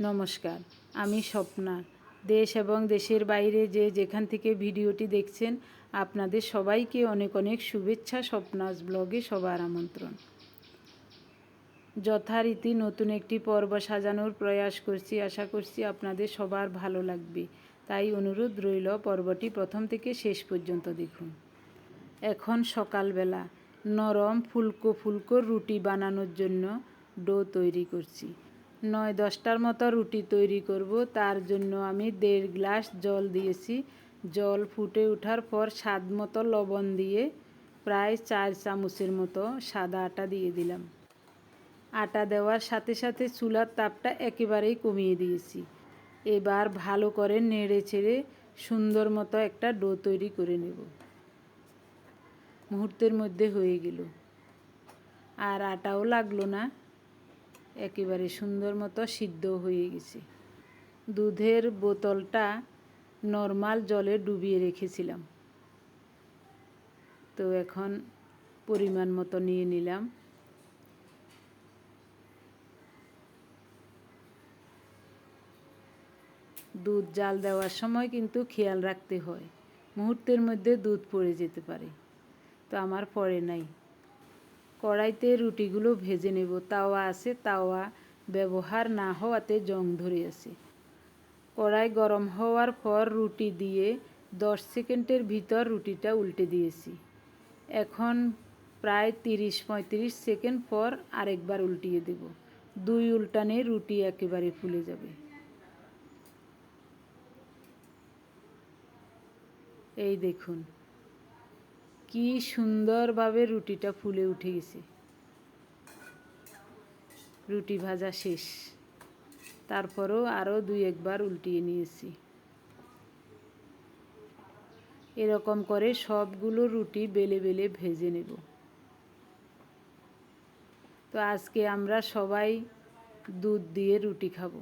নমস্কার, আমি স্বপ্না। দেশ এবং দেশের বাইরে যে যেখান থেকে ভিডিওটি দেখছেন, আপনাদের সবাইকে অনেক অনেক শুভেচ্ছা, স্বপ্নাস ব্লগে সবার আমন্ত্রণ। যথারীতি নতুন একটি পর্ব সাজানোর প্রয়াস করছি, আশা করছি আপনাদের সবার ভালো লাগবে। তাই অনুরোধ রইল পর্বটি প্রথম থেকে শেষ পর্যন্ত দেখুন। এখন সকালবেলা নরম ফুলকো ফুলকো রুটি বানানোর জন্য ডো তৈরি করছি। নয় দশটার মতো রুটি তৈরি করব। তার জন্য আমি দেড় গ্লাস জল দিয়েছি। জল ফুটে ওঠার পর স্বাদ মতো লবণ দিয়ে প্রায় চার চামচের মতো সাদা আটা দিয়ে দিলাম। আটা দেওয়ার সাথে সাথে চুলার তাপটা একেবারেই কমিয়ে দিয়েছি। এবার ভালো করে নেড়ে ছেড়ে সুন্দর মতো একটা ডো তৈরি করে নেব। মুহূর্তের মধ্যে হয়ে গেল। আর আটাও লাগল না। একেবারে সুন্দর মতো সিদ্ধ হয়ে গেছে। দুধের বোতলটা নর্মাল জলে ডুবিয়ে রেখেছিলাম। তো এখন পরিমাণ মতো নিয়ে নিলাম। দুধ জাল দেওয়ার সময় কিন্তু খেয়াল রাখতে হয়। মুহূর্তের মধ্যে দুধ পড়ে যেতে পারে। তো আমার পড়ে নাই। কড়াইতে রুটিগুলো ভেজে নেব। তাওয়া আছে, তাওয়া ব্যবহার না হওয়াতে জং ধরে আছে। কড়াই গরম হওয়ার পর রুটি দিয়ে দশ সেকেন্ডের ভিতর রুটিটা উল্টে দিয়েছি। এখন প্রায় তিরিশ পঁয়ত্রিশ সেকেন্ড পর আরেকবার উল্টিয়ে দেব। দুই উল্টানে রুটি একেবারে ফুলে যাবে। এই দেখুন। কি সুন্দরভাবে রুটিটা ফুলে উঠে গেছে। রুটি ভাজা শেষ। তারপরও আরও দুই একবার উল্টিয়ে নিয়েছি। এরকম করে সবগুলো রুটি বেলে বেলে ভেজে নেব। তো আজকে আমরা সবাই দুধ দিয়ে রুটি খাব।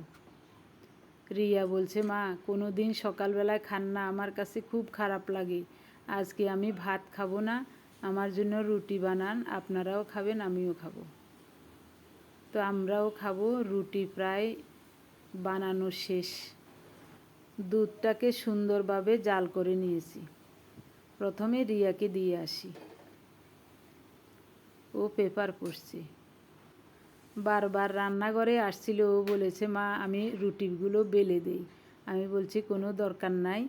রিয়া বলছে, মা কোনো দিন সকালবেলায় খান না। আমার কাছে খুব খারাপ লাগে। আজকে আমি ভাত খাব না, আমার জন্য রুটি বানান, আপনারাও খাবেন, আমিও খাব। তো আমরাও খাব, রুটি প্রায় বানানো শেষ। দুধটাকে সুন্দরভাবে জাল করে নিয়েছি। প্রথমে রিয়াকে দিয়ে আসি। ও পেপার পড়ছে। বারবার রান্নাঘরে আসছিল, ও বলেছে, মা, আমি রুটিগুলো বেলে দেই। আমি বলছি, কোনো দরকার নাই।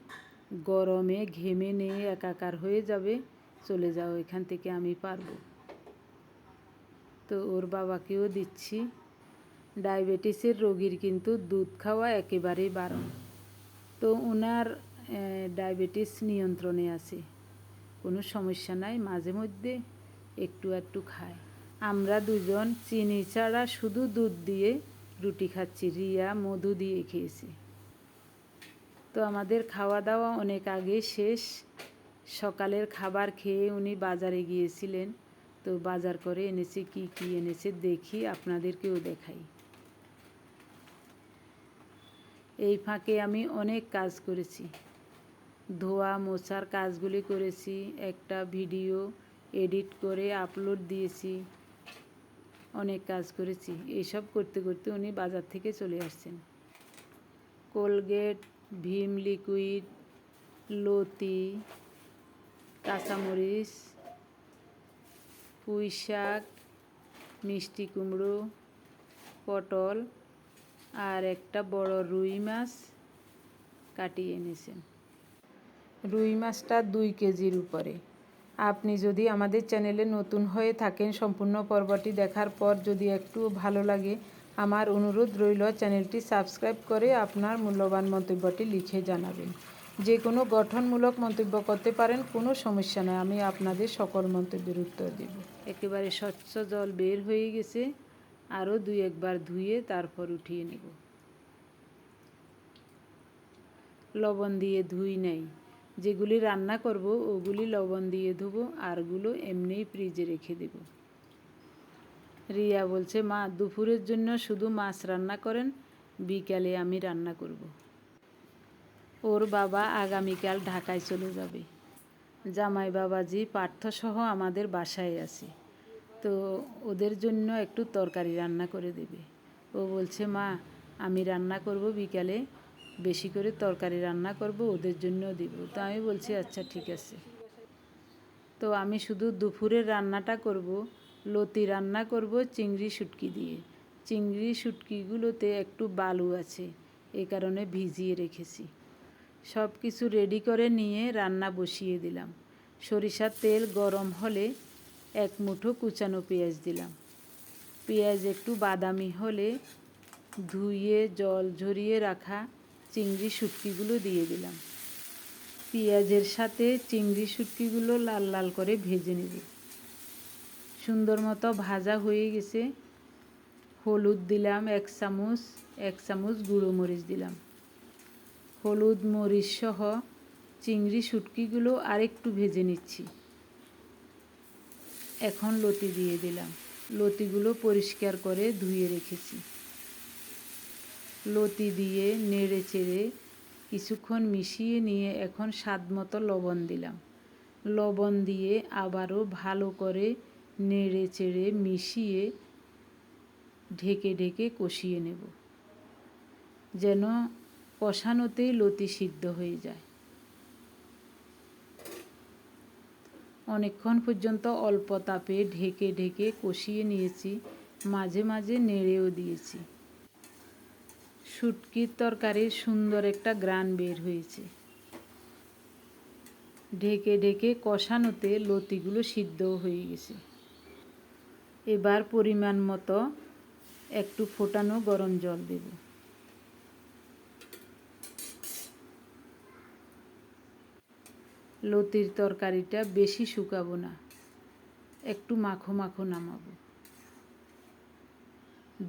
গরমে ঘেমে নিয়ে একাকার হয়ে যাবে, চলে যাও, এখান থেকে আমি পারব। তো ওর বাবাকেও দিচ্ছি। ডায়াবেটিসের রোগীর কিন্তু দুধ খাওয়া একেবারেই বারণ। তো ওনার ডায়াবেটিস নিয়ন্ত্রণে আছে। কোনো সমস্যা নাই, মাঝে মধ্যে একটু একটু খায়। আমরা দুজন চিনি ছাড়া শুধু দুধ দিয়ে রুটি খাচ্ছি, রিয়া মধু দিয়ে খেয়েছি। তো আমাদের খাওয়া দাওয়া অনেক আগে শেষ। সকালের খাবার খেয়ে উনি বাজারে গিয়েছিলেন। তো বাজার করে এনেছে, কি কি এনেছে দেখি, আপনাদেরকেও দেখাই। এই ফাঁকে আমি অনেক কাজ করেছি। ধোয়া, মোছার কাজগুলি করেছি, একটা ভিডিও এডিট করে আপলোড দিয়েছি, অনেক কাজ করেছি। এইসব করতে করতে উনি বাজার থেকে চলে আসছেন। কোলগেট ভীম লিকুইড লতি, কাঁচামরিচ পুঁই শাক মিষ্টি কুমড়ো, পটল আর একটা বড় রুই মাছ কাটিয়ে এনেছেন। রুই মাছটা দুই কেজির উপরে। আপনি যদি আমাদের চ্যানেলে নতুন হয়ে থাকেন, সম্পূর্ণ পর্বটি দেখার পর যদি একটু ভালো লাগে আমার অনুরোধ রইল চ্যানেলটি সাবস্ক্রাইব করে আপনার মূল্যবান মন্তব্যটি লিখে জানাবেন। যে কোনো গঠনমূলক মন্তব্য করতে পারেন, কোনো সমস্যা নেই। আমি আপনাদের সকল মন্তব্যের উত্তর দেব। একেবারে স্বচ্ছ জল বের হয়ে গেছে। আরও দুই একবার ধুয়ে তারপর উঠিয়ে নেব। লবণ দিয়ে ধুই নেই। যেগুলি রান্না করব, ওগুলি লবণ দিয়ে ধুবো। আরগুলো এমনিই ফ্রিজে রেখে দেব। রিয়া বলছে, মা, দুপুরের জন্য শুধু মাছ রান্না করেন, বিকালে আমি রান্না করব। ওর বাবা আগামীকাল ঢাকায় চলে যাবে। জামাই বাবাজি পার্থসহ আমাদের বাসায় আছে তো ওদের জন্য একটু তরকারি রান্না করে দেবে। ও বলছে, মা, আমি রান্না করব বিকালে, বেশি করে তরকারি রান্না করব, ওদের জন্যও দিব। তো আমি বলছি আচ্ছা ঠিক আছে। তো আমি শুধু দুপুরের রান্নাটা করব লতি রান্না করব চিংড়ি শুটকি দিয়ে। চিংড়ি শুটকিগুলোতে একটু বালু আছে, এ কারণে ভিজিয়ে রেখেছি। সব কিছু রেডি করে নিয়ে রান্না বসিয়ে দিলাম। সরিষার তেল গরম হলে এক মুঠো কুচানো পেঁয়াজ দিলাম। পেঁয়াজ একটু বাদামি হলে ধুয়ে জল ঝরিয়ে রাখা চিংড়ি শুটকিগুলো দিয়ে দিলাম। পেঁয়াজের সাথে চিংড়ি শুটকিগুলো লাল লাল করে ভেজে নেব। সুন্দর মতো ভাজা হয়ে গেছে। হলুদ দিলাম এক চামচ এক চামচ গুঁড়ো মরিচ দিলাম। হলুদ মরিচ সহ চিংড়ি শুটকিগুলো আরেকটু ভেজে নিচ্ছি। এখন লতি দিয়ে দিলাম। লতিগুলো পরিষ্কার করে ধুয়ে রেখেছি। লতি দিয়ে নেড়ে চেড়ে কিছুক্ষণ মিশিয়ে নিয়ে এখন স্বাদ মতো লবণ দিলাম। লবণ দিয়ে আবারও ভালো করে নেড়ে চেড়ে মিশিয়ে ঢেকে ঢেকে কষিয়ে নেব, যেন কষানোতেই লতি সিদ্ধ হয়ে যায়। অনেকক্ষণ পর্যন্ত অল্প তাপে ঢেকে ঢেকে কষিয়ে নিয়েছি, মাঝে মাঝে নেড়েও দিয়েছি। শুটকির তরকারির সুন্দর একটা গ্রান বের হয়েছে। ঢেকে ঢেকে কষানোতে লতিগুলো সিদ্ধও হয়ে গেছে। এবার পরিমাণ মতো একটু ফোটানো গরম জল দেব। লতির তরকারিটা বেশি শুকাবো না, একটু মাখো মাখো নামাবো।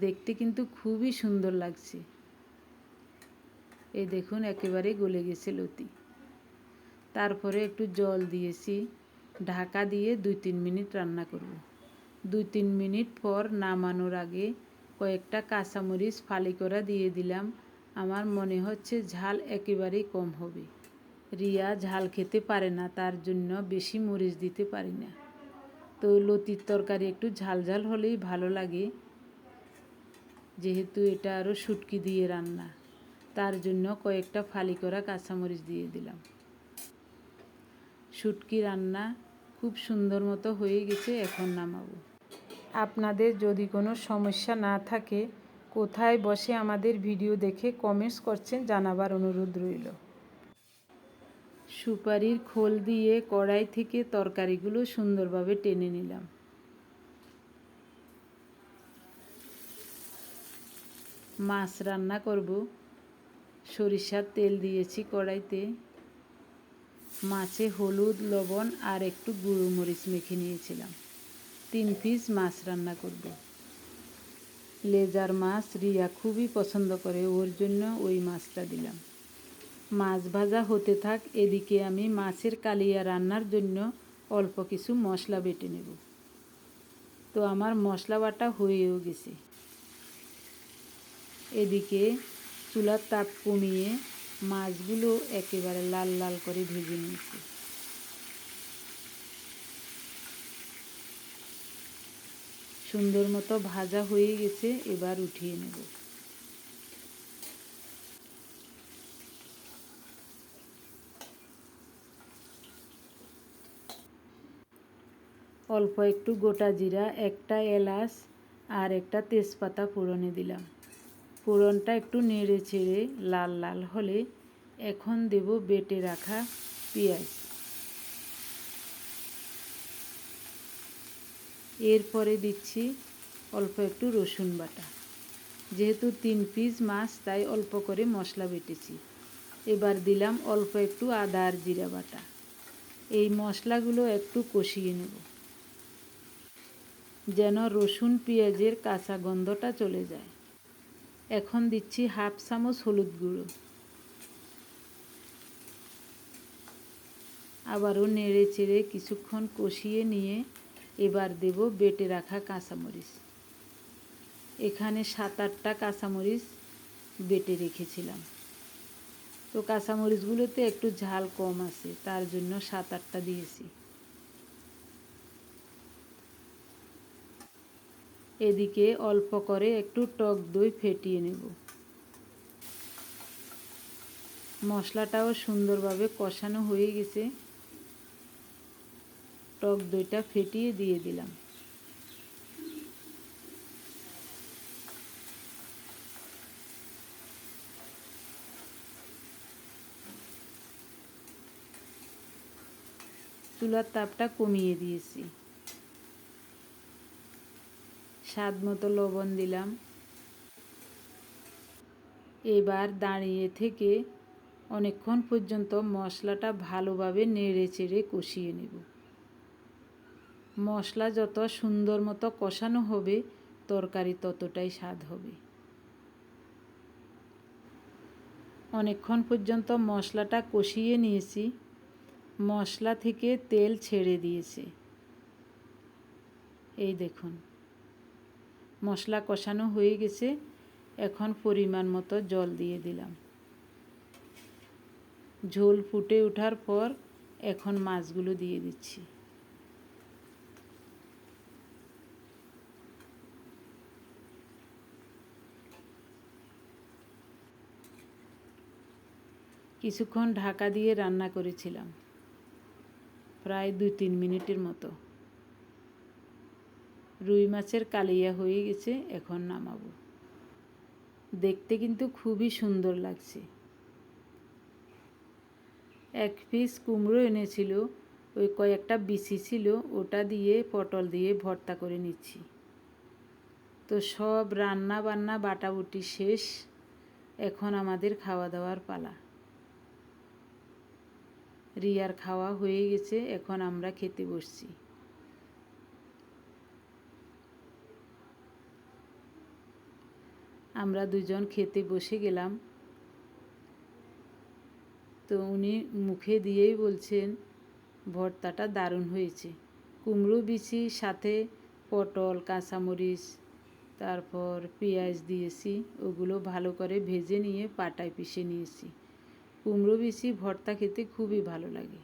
দেখতে কিন্তু খুবই সুন্দর লাগছে। এই দেখুন, একেবারে গলে গেছে লতি। তারপরে একটু জল দিয়েছি, ঢাকা দিয়ে দুই তিন মিনিট রান্না করব। দুই তিন মিনিট পর নামানোর আগে কয়েকটা কাঁচামরিচ ফালি করা দিয়ে দিলাম। আমার মনে হচ্ছে ঝাল একেবারেই কম হবে। রিয়া ঝাল খেতে পারে না, তার জন্য বেশি মরিচ দিতে পারি না। তো লতির তরকারি একটু ঝাল ঝাল হলেই ভালো লাগে, যেহেতু এটা আরও শুটকি দিয়ে রান্না। তার জন্য কয়েকটা ফালি করা কাঁচামরিচ দিয়ে দিলাম। শুটকি রান্না খুব সুন্দর মতো হয়ে গেছে, এখন নামাবো। আপনাদের যদি কোনো সমস্যা না থাকে, কোথায় বসে আমাদের ভিডিও দেখে কমেন্টস করছেন জানাবার অনুরোধ রইল। সুপারির খোল দিয়ে কড়াই থেকে তরকারিগুলো সুন্দরভাবে টেনে নিলাম। মাছ রান্না করব। সরিষার তেল দিয়েছি কড়াইতে। মাছে হলুদ, লবণ আর একটু গুঁড়ো মরিচ মেখে নিয়েছিলাম। তিন পিস মাছ রান্না করব। লেজার মাছ রিয়া খুবই পছন্দ করে, ওর জন্য ওই মাছটা দিলাম। মাছ ভাজা হতে থাক, এদিকে আমি মাছের কালিয়া রান্নার জন্য অল্প কিছু মশলা বেটে নেব। তো আমার মশলা বাটা হয়েও গেছে। এদিকে চুলার তাপ কমিয়ে মাছগুলো একেবারে লাল লাল করে ভেজে নিয়েছি। সুন্দর মতো ভাজা হয়ে গেছে, এবার উঠিয়ে নেব। অল্প একটু গোটা জিরা, একটা এলাচ আর একটা তেজপাতা ফোড়নে দিলাম। ফোড়নটা একটু নেড়ে ছেড়ে লাল লাল হলে এখন দেব বেটে রাখা পেঁয়াজ। এরপরে দিচ্ছি অল্প একটু রসুন বাটা। যেহেতু তিন পিস মাছ, তাই অল্প করে মশলা বেটেছি। এবার দিলাম অল্প একটু আদা আর জিরা বাটা। এই মশলাগুলো একটু কষিয়ে নেব। যেন রসুন পেঁয়াজের কাঁচা গন্ধটা চলে যায়। এখন দিচ্ছি হাফ চামচ হলুদ গুঁড়ো। আবারও নেড়ে চেড়ে কিছুক্ষণ কষিয়ে নিয়ে এবার দেব বেটে রাখা কাঁচামরিচ। এখানে সাত আটটা কাঁচামরিচ বেটে রেখেছিলাম। তো কাঁচামরিচগুলোতে একটু ঝাল কম আছে, তার জন্য সাত আটটা দিয়েছি। এদিকে অল্প করে একটু টক দই ফেটিয়ে নেব। মশলাটাও সুন্দরভাবে কষানো হয়ে গেছে। টক দইটা ফেটিয়ে দিয়ে দিলাম। চুলার তাপটা কমিয়ে দিয়েছি। স্বাদ মতো লবণ দিলাম। এবার দাঁড়িয়ে থেকে অনেকক্ষণ পর্যন্ত মশলাটা ভালোভাবে নেড়ে চেড়ে কষিয়ে নেব। মশলা যত সুন্দর মতো কষানো হবে, তরকারি ততটাই স্বাদ হবে। অনেকক্ষণ পর্যন্ত মশলাটা কষিয়ে নিয়েছি। মশলা থেকে তেল ছেড়ে দিয়েছে। এই দেখুন, মশলা কষানো হয়ে গেছে। এখন পরিমাণ মতো জল দিয়ে দিলাম। ঝোল ফুটে ওঠার পর এখন মাছগুলো দিয়ে দিচ্ছি। কিছুক্ষণ ঢাকা দিয়ে রান্না করেছিলাম। প্রায় দুই তিন মিনিটের মতো। রুই মাছের কালিয়া হয়ে গেছে, এখন নামাবো। দেখতে কিন্তু খুবই সুন্দর লাগছে। এক পিস কুমড়ো এনেছিল, ওই কয়েকটা বিচি ছিল, ওটা দিয়ে পটল দিয়ে ভর্তা করে নিচ্ছি। তো সব রান্না বান্না বাটাবুটি শেষ, এখন আমাদের খাওয়া দাওয়ার পালা। রিয়ার খাওয়া হয়ে গেছে, এখন আমরা খেতে বসছি। আমরা দুজন খেতে বসে গেলাম। তো উনি মুখে দিয়েই বলছেন, ভর্তাটা দারুণ হয়েছে। কুমড়ো বিচি, সাথে পটল, কাঁচামরিচ, তারপর পেঁয়াজ দিয়েছি, ওগুলো ভালো করে ভেজে নিয়ে পাটায় পিষে নিয়েছি। কুমড়ো বিচি ভর্তা খেতে খুবই ভালো লাগে।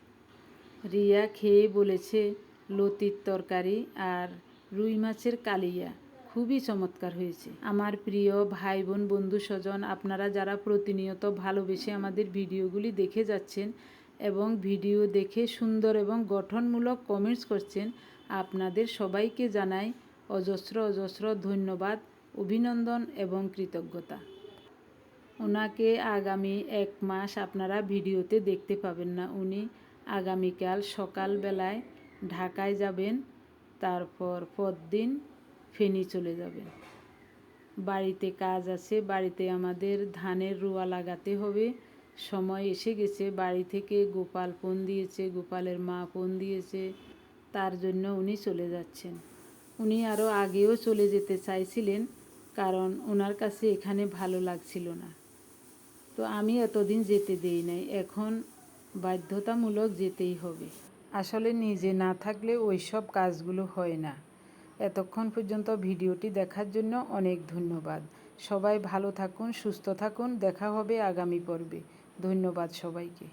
রিয়া খেয়ে বলেছে, লতির তরকারি আর রুই মাছের কালিয়া খুবই চমৎকার হয়েছে। আমার প্রিয় ভাই বোন বন্ধু স্বজন, আপনারা যারা প্রতিনিয়ত ভালোবেসে আমাদের ভিডিওগুলি দেখে যাচ্ছেন এবং ভিডিও দেখে সুন্দর এবং গঠনমূলক কমেন্টস করছেন, আপনাদের সবাইকে জানাই অজস্র অজস্র ধন্যবাদ, অভিনন্দন এবং কৃতজ্ঞতা। ওনাকে আগামী এক মাস আপনারা ভিডিওতে দেখতে পাবেন না। উনি আগামীকাল সকালবেলায় ঢাকায় যাবেন, তারপর পরদিন ফেনি চলে যাবেন। বাড়িতে কাজ আছে, বাড়িতে আমাদের ধানের রোয়া লাগাতে হবে। সময় এসে গেছে, বাড়ি থেকে গোপাল ফোন দিয়েছে, গোপালের মা ফোন দিয়েছে, তার জন্য উনি চলে যাচ্ছেন। উনি আরও আগেও চলে যেতে চাইছিলেন, কারণ ওনার কাছে এখানে ভালো লাগছিল না। তো আমি এতদিন যেতে দেই নাই, এখন বাধ্যতামূলক যেতেই হবে। আসলে নিজে না থাকলে ওই সব কাজগুলো হয় না। এতক্ষণ পর্যন্ত ভিডিওটি দেখার জন্য অনেক ধন্যবাদ। সবাই ভালো থাকুন, সুস্থ থাকুন, দেখা হবে আগামী পর্বে। ধন্যবাদ সবাইকে।